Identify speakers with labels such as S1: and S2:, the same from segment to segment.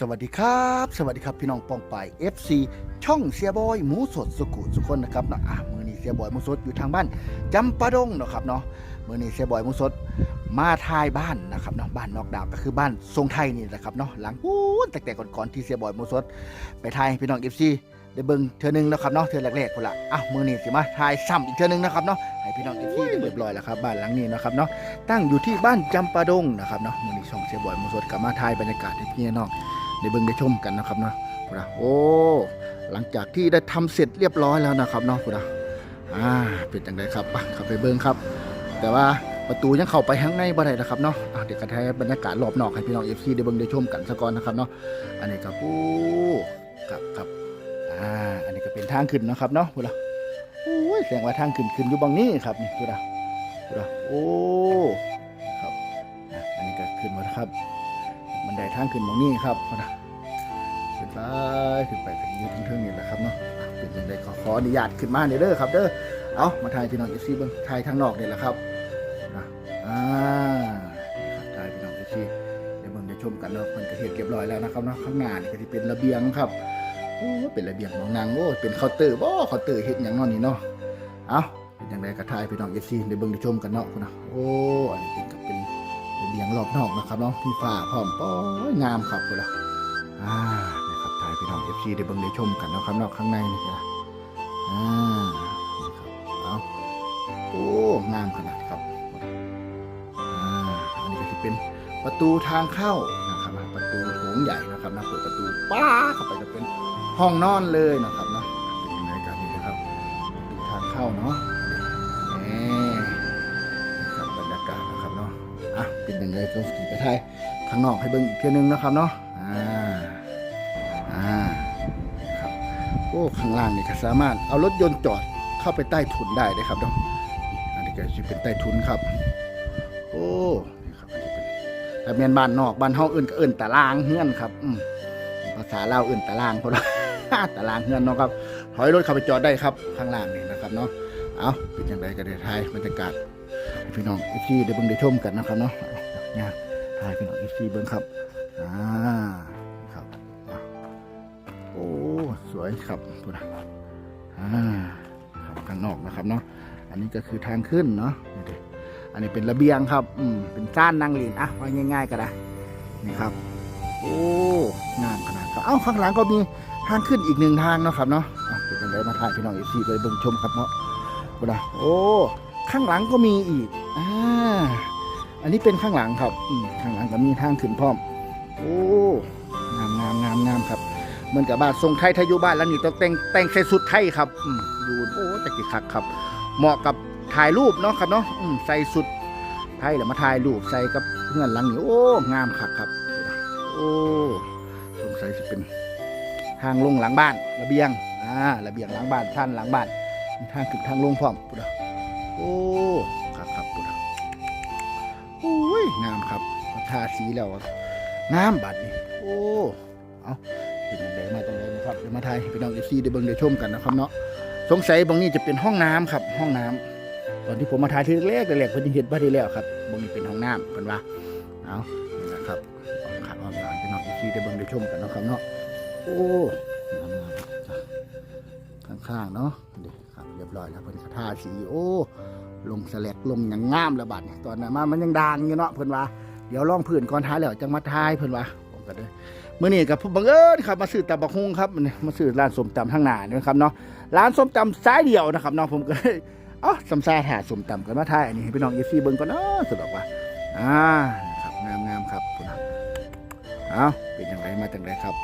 S1: สวัสดีครับ สวัสดีครับพี่น้องปองไป FC ช่องเสียบอยหมูสดสุขุสุคนนะครับเนาะอะมือนี้เสียบอยหมูสดอยู่ทางบ้านจำปาดงเนาะครับเนาะมือนี้เสียบอยหมูสดมาทายบ้านนะครับเนาะบ้านนอกดาวก็คือบ้านทรงไทยนี่แหละครับเนาะหลังพูนแต่แต่ก่อนๆที่เสียบอยหมูสดไปทายให้พี่น้อง FC ได้เบิ่งเทื่อหนึงแล้วครับเนาะเทื่อแรกๆคนละอะมือนี้สิมาทายซ้ำอีกเทื่อหนึงนะครับเนาะให้พี่น้อง FC ได้เรียบร้อยแล้วครับบ้านหลังนี้นะครับเนาะตั้งอยู่ที่บ้านจำปาดงนะครับเนาะมือนี้ช่องเสียบอยหมูสดกลับมาทายบรรยากาศให้พี่น้องได้เบิ่งได้ชมกันนะครับเนาะพุทธะโอ้หลังจากที่ได้ทำเสร็จเรียบร้อยแล้วนะครับเนาะพุทธะอ่าเป็นจังไดครับไปเข้าไปเบิ่งครับ แต่ว่าประตูยังเข้าไปข้างในบ่ได้นะครับเนาะอะเดี๋ยวกระทายบรรยากาศรอบนอกให้พี่น้องเอฟซีได้เบิ่งได้ชมกันซะก่อนนะครับเนาะอันนี้ครับโอ้ครับครับ อ่า อันนี้ก็เป็นทางขึ้นนะครับเนาะพุทธะโอ้ยแสดงว่าทางขึ้นขึ้นอยู่บางนี้ครับนี่พุทธะพุทธะโอ้ครับอันนี้ก็ขึ้นมาแล้วครับบันไดทางขึ้นหมองนี่ครับพอนะขึ้นไปขึ้นไปถึงยืนเทิงๆนี่แหละครับเนาะอะเป็นยังไงขอขออนุญาตขึ้นมาเด้อครับ เด้อเอามาถ่ายพี่น้องเอฟซีเบิ้งถ่ายทางนอกนี่แหละครับนะอ่าถ่ายพี่น้องเอฟซีเดี๋ยวเบิ่งได้ชมกันเนาะมันก็เห็นเรียบร้อยแล้วนะครับเนาะข้างหน้านี่ก็จะเป็นระเบียงครับ เป็นระเบียงของนางโอ้เป็นเคาน์เตอร์บ่เคาน์เตอร์เฮ็ดหยังเนอนนี่เนาะเอ้าเป็นยังไงก็ถ่ายพี่น้องเอฟซีได้เบิ่งได้ชมกันเนาะพุ่นนะโอ้อันนี้เป็นกับเป็นระเบียงรอบนอกนะครับเนาะที่ฝ้าพร้อมป้อยงามครับคุณละอ่านะครับถ่ายพี่น้องเอฟซีได้เบิ่งได้ชมกันเนาะครับเนาะข้างในนี่นะอ่าเอาโอ้งามขนาดครับอ่าอันนี้ก็จะเป็นประตูทางเข้านะครับประตู งใหญ่นะครับนะเปิดประตูป้าเข้าไปจะเป็นห้องนอนเลยนะครับเนาะเป็นยังไงกันนี่นะครับประตูทางเข้าเนาะนี่นะครับบรรยากาศนะครับเนาะอะเป็นยังไงก็ขี่ไปไทยข้างนอกให้เบิ่งอีกเทีนึงนะครับเนาะอ่าอ่าครับโอ้ข้างล่างนี่ก็สามารถเอารถยนต์จอดเข้าไปใต้ถุนได้เลยครับเนาะอันนี้ก็จะเป็นใต้ถุนครับ โอ้ เป็นถ้าเมียนบ้านนอกบ้านเฮาเอื่นก็เอื่นตารางเฮือนครับภาษาลาวเอื่นตารางเพราะว่าตารางเฮือนเนาะครับถอยรถเข้าไปจอดได้ครับข้างล่างนี่นะครับเนาะเอาเป็นอยังไงก็ได้ทายบรรยากาศพี่น้องเอฟซีได้เบิ่งได้ชมกันนะครับเนาะเนี่ยถ่ายพี่น้องเอฟซีเบิ่งครับอ่าครับโอ้สวยครับพูดนะอ่าครับข้างนอกนะครับเนาะอันนี้ก็คือทางขึ้นเนาะนี่ดิ อันนี้เป็นระเบียงครับอืมเป็นซ่านนางหลินอะว่าง่าย ๆก็ได้นี่ครับ โอ้งามขนาดครับเอ้าข้างหลังก็มีทางขึ้นอีกหนึ่งทางเนาะครับเนาะเป็นยังไงมาถ่ายพี่น้องเอฟซีไปเบิ่งชมครับเนาะพูดนะโอ้ข้างหลังก็มีอีกอ่าอันนี้เป็นข้างหลังครับอืมข้างหลังก็มีทางขึ้นพร้อม โอ้งามงามงามงามครับเหมือนกับบ้านทรงไทยทายุบ้านแล้วนี่ต้องแต่งแต่งใส่สุดไทยครับอืมดูโอ้ตะกี้คักครับ เหมาะกับ ถ่ายรูปเนาะครับเนาะใส่สุดไทยแล้วมาถ่ายรูปใส่กับเงื่อนหลังนี่โอ้งามคักครับ โอ้สงสัยจะเป็นทางลงหลังบ้านระเบียงอ่าระเบียงหลังบ้านท่านหลังบ้านทางขึ้นทางลงพร้อมพุทธโอ้ครับครับปุระโอ้ยงามครับทาสีแล้วงามบัดนี่โอ้เอาเป็นยังไงมาจังเลยนะครับเดี๋ยวมาถ่ายให้พี่น้องเอฟซีได้เบิ่งได้ชมกันนะครับเนาะสงสัยบางนี้จะเป็นห้องน้ำครับ ห้องน้ำ ตอนที่ผมมาถ่ายที่แรกๆแรกๆเพิ่นยังเห็นบ้านที่แล้วครับบางนี้เป็นห้องน้ำเพิ่นว่าเอานี่นะครับออกขัดออกหลานพี่น้องเอฟซีได้เบิ่งได้ชมกันนะครับเนาะโอ้ข้างๆเนาะเดี๋ยวครับเรียบร้อยแล้วเพิ่นก็ทาสีโอ้ลงสแลกลงอย่างงามแล้วบัดเนี่ยตอนนั้นมามันยังด่างอยู่เนาะเพิ่นว่าเดี๋ยวล่องพื้นก่อนท้ายแล้วจังมาทายเพิ่นว่าผมก็เลยมื้อนี้กับบังเอิญครับมาซื้อตำบักฮุงครับมาซื้อร้านส้มตำทางหน้านี่นะครับเนาะร้านส้มตำสายเดียวนะครับเนาะผมก็เลย อ๋อสำซาถาสมต่ำกันมาทายอันนี้ให้พี่น้องเอฟซีเบิ่งก่อนเนาะสะดวกว่าอ่านะครับงามงามครับพุ่นนเอาเป็นอย่างไรมาจังไรครับ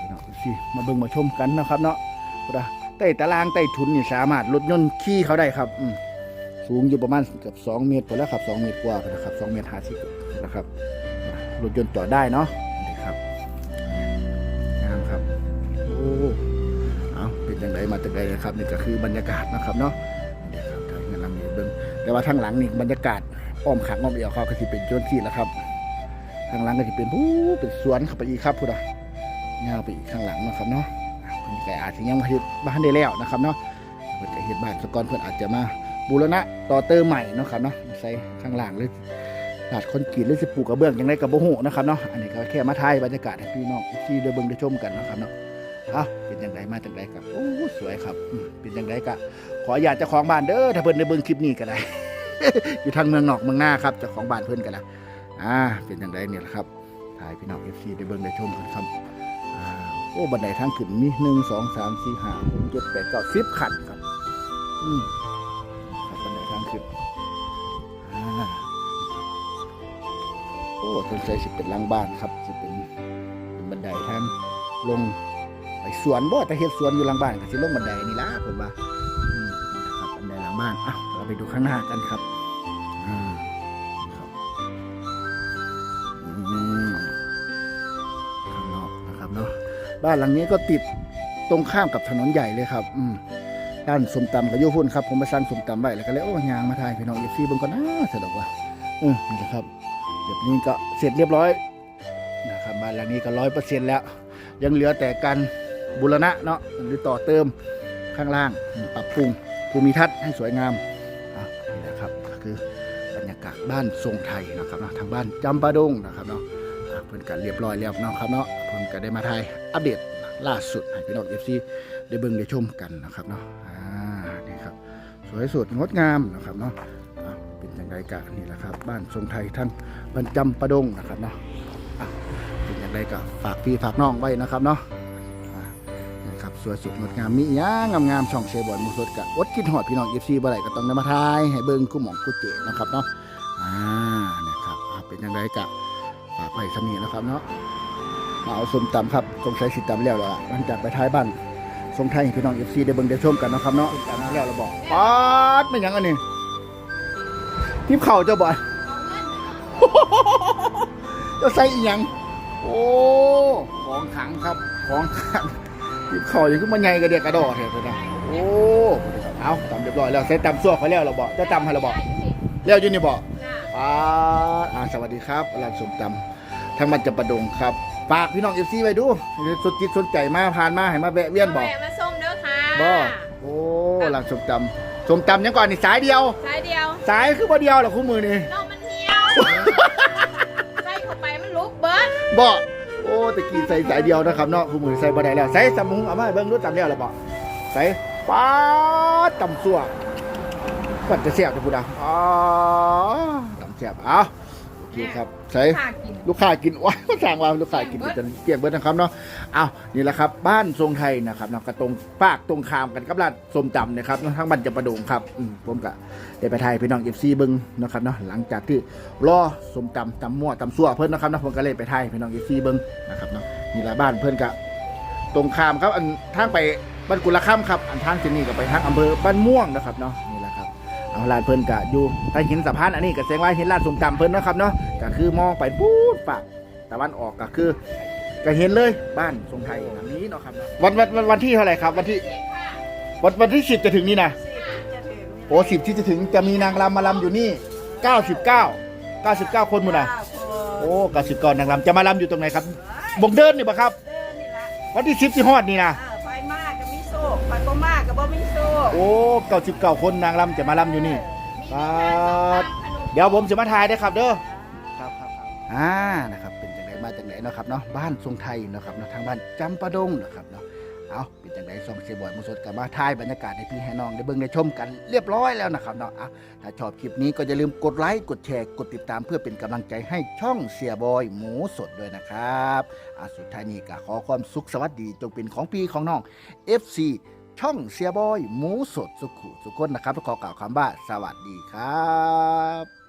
S1: พี่น้องเอฟซีมาเบิ่งมาชมกันนะครับเนาะพุ่นนะใต้ตารางใต้ทุนนี่สามารถรถยนต์ขี่เขาได้ครับอืมสูงอยู่ประมาณเกือบ2เมตรพอแล้วครับ2เมตรกว่าพอแล้วครับ2เมตร50นะครับรถยนต์จอดได้เนาะนี่ครับงามครับโอ้เอาเป็นยังไงมาจากไหนนะครับนี่ก็คือบรรยากาศนะครับเนาะ นั้นเบิ้งแต่ว่าทางหลังนี่บรรยากาศอ้อมขังอ้อมเอียวเขาก็จะเป็นโจนที่แล้วครับ ทางหลังก็จะเป็นผู้เป็นสวนเข้าไปอีกครับพูดอะยาวไปอีกข้างหลังนะครับเนาะเพิ่นก็อาจจะยังมาเฮ็ดบ้านได้แล้วนะครับเนาะเพิ่นก็เฮ็ดบ้านสกอนเพิ่นอาจจะมาบูรณะต่อเติมใหม่เนาะครับเนาะใส่ข้างหล่างหรือลาดคอนกรีตหรือสิปลูกกระเบื้องยังไงกับโบหูนะครับเนาะอันนี้ก็แค่มาถ่ายบรรยากาศให้พี่น้องที่ได้เบิ่งได้ชมกันนะครับเนาะ เอาเป็นยังไงมาจังไดกับโอ้สวยครับ เป็นยังไงกะขออนุญาตเจ้าของบ้านเด้อถ้าเพิ่นได้เบิ่งคลิปนี้ก็ได้ อยู่ทางเมืองนอกเมืองหน้าครับจ้าของบ้านเพิ่นกันนะอ่าเป็นยังไงเนี่ยละครับถ่ายพี่น้องเอฟซีได้เบิ่งได้ชมกันครับอ่าโอ้บันไดทางขึ้นมีหนึ่งสองสามสี่ห้าหกเจ็ดแปดเก้าสิบขันครับอืมครับบันไดทางขึ้นอ่าโอ้ต้นไทรสิเป็นหลังบ้านครับสิเป็นเป็นบันไดทางลง ไปสวนบ่แต่เฮ็ดสวนอยู่หลังบ้านก็สิลงบันไดนี่ล่ะผมว่านะครับบันไดหลังบ้านอะเราไปดูข้างหน้ากันครับข้างนอกนะครับเนาะบ้านหลังนี้ก็ติดตรงข้ามกับถนนใหญ่เลยครับ อืมด้านสมตำกับโยพุ่นครับผมไปสั่งสมตำไว้แล้วก็เลยโอ้ยางมาทายพี่น้องเอฟซีเบิ่งก่อนนะสะดวกว่าเออนี่แหละครับแบบนี้ก็เสร็จเรียบร้อยนะครับบ้านหลังนี้ก็ร้อยเปอร์เซ็นต์แล้ว ยังเหลือแต่การ บูรณะเนาะหรือต่อเติมข้างล่างปรับปรุงภูมิทัศน์ให้สวยงามนี่นะครับก็คือบรรยากาศบ้านทรงไทยนะครับเนาะทางบ้านจำปาดงนะครับเนาะเพิ่นกันเรียบร้อยแล้วเนาะครับเนาะเพิ่นก็ได้มาถ่ายอัปเดตล่าสุดให้พี่น้องเอฟซีได้เบิ่งได้ชมกันนะครับเนาะอ่านี่ครับสวยสดงดงามนะครับเนาะเป็นอย่างไรกะนี่แหละครับ บ้านทรงไทยทั้งบ้านจำปาดงนะครับเนาะะเป็นอย่างไรก็ฝากพี่ฝากน้องไว้นะครับเนาะ สวยสุดงดงามมีอีหยังงามๆช่องเชบอนมุสดกะอดคิดหอดพี่น้องเอฟซีบ่ได้ก็ต้องนำมาทายให้เบิ่งคู่หมองคู่เจนะครับเนาะอ่านะครับอ่าเป็นยังไงกะฝากไว้สมีนะครับเนาะมาเอาส้มตำครับสงสัยสิตำแล้วล่ะหลังจากไปท้ายบ้านทรงไทยให้พี่น้องเอฟซีได้เบิ่งได้ชมกันนะครับเนาะตำแล้วเราบอกป๊าดไม่นหยังอันนี้ทิพเข่าเจ้าบ่อย เจ้าใส่อีหยัง โอ้ ของขังครับ ของขัง ทิพเข่าอย่างขึ้นมาใหญ่กระเดียกกระดอเถอะนะโอ้เอาตำเรียบร้อยแล้วใส่ตำซั่วเขาแล้วเราบอกเจะตำให้เราบอกแล้วอยู่นี่บอกอ่าอ่าสวัสดีครับร้านสมตำทางมันจะประดงครับฝากพี่น้องเอฟซีไว้ดูสนจิตสนใจมาผ่านมาให้มาแวะเวียนบอก
S2: แม่มาส้มเด้อค่ะ
S1: บอโอ้ร้านสมตำสมตำยังก่อนนี่สายเดียว
S2: สายเดียว
S1: สายคือบ่เดียวเหรอคู่มือนี่
S2: นอกมันเหี่ยวใส่เข้าไปมันลุกเบิร์ด
S1: บอโอ้ ตะกี้ใส่สายเดียวนะครับเนาะคู่มือใส่บ่ได้แล้วใส่สมุงเอามาให้เบิ้งรู้จำแล้วหรอบอกใส่ป้าดตำซั่วปัดจะเสียบจะพูดอะอ๋อตำเสียบเอาโอเคครับ ใส่
S2: ข้ากิน
S1: ลูกค้ากินว้ายมาสั่งว่าลูกค้ากินจนเกลี้ยงเบิดนะครับเนาะอ้าวนี่แหละครับ บ้านทรงไทยนะครับเนาะกระตรงปากตรงขามกันกับร้านส้มตำนะครับเนาะทั้งบ้านจะประดงครับอืมผมกะได้ไปไทยพี่น้องเอฟซีเบิ้งนะครับเนาะหลังจากที่รอส้มตำตำมั่วตำซั่วเพิ่นนะครับเนาะผมก็เลยไปไทยพี่น้องเอฟซีเบิ้งนะครับเนาะนี่แหละบ้านเพิ่นกะตรงขามครับอันทางไปบ้านกุลข้ามครับ อันทางที่นี่ก็ไปทางอำเภอบ้านม่วงนะครับเนาะนี่แหละครับ เอาร้านเพิ่นกะอยู่ใต้หินสะพานอันนี้ก็แสดงว่าเห็นร้านส้มตำเพิ่นนะครับเนาะก็คือมองไปปู๊ดปากตะวันออกก็คือก็เห็นเลยบ้านทรงไทยหลังนี้เนาะครับเนาะวันวันวันวันที่เท่าไหร่ครับ วันที่วันวันที่สิบจะถึงนี่นะโอ้สิบที่จะถึงจะมีนางรำมาลำอยู่นี่เก้าสิบเก้าเก้าสิบเก้าคนหมดนะโอ้เก้าสิบก้อนนางรำจะมาลำอยู่ตรงไหนครับบงเดินนี่ปะครับ
S3: เดินนี่ละ
S1: วันที่สิบที่ฮอดนี่นะ
S3: โอ้
S1: เก้าสิบเก้าคนนางรำจะมาลำอยู่นี่เดี๋ยวผมจะมาถ่ายได้ครับเด้อครับครับครับอ่านะครับเป็นจังไดมาจังไดเนาะครับเนาะบ้านทรงไทยเนาะครับเนาะทางบ้านจำปาดงเนาะครับเนาะเอาเป็นจังไดส่องเสียบอยมาสดกับมาถ่ายบรรยากาศให้พี่ให้น้องได้เบิ่งได้ชมกันเรียบร้อยแล้วนะครับเนาะอะถ้าชอบคลิปนี้ก็อย่าลืมกดไลค์กดแชร์กดติดตามเพื่อเป็นกำลังใจให้ช่องเสียบอยหมูสดด้วยนะครับอะสุดท้ายนี้ก็ขอความสุขสวัสดีจงเป็นของพี่ของน้อง FC ช่องเสียบอย หมูสดสุขุสุขคนนะครับขอกล่าวคำว่าสวัสดีครับ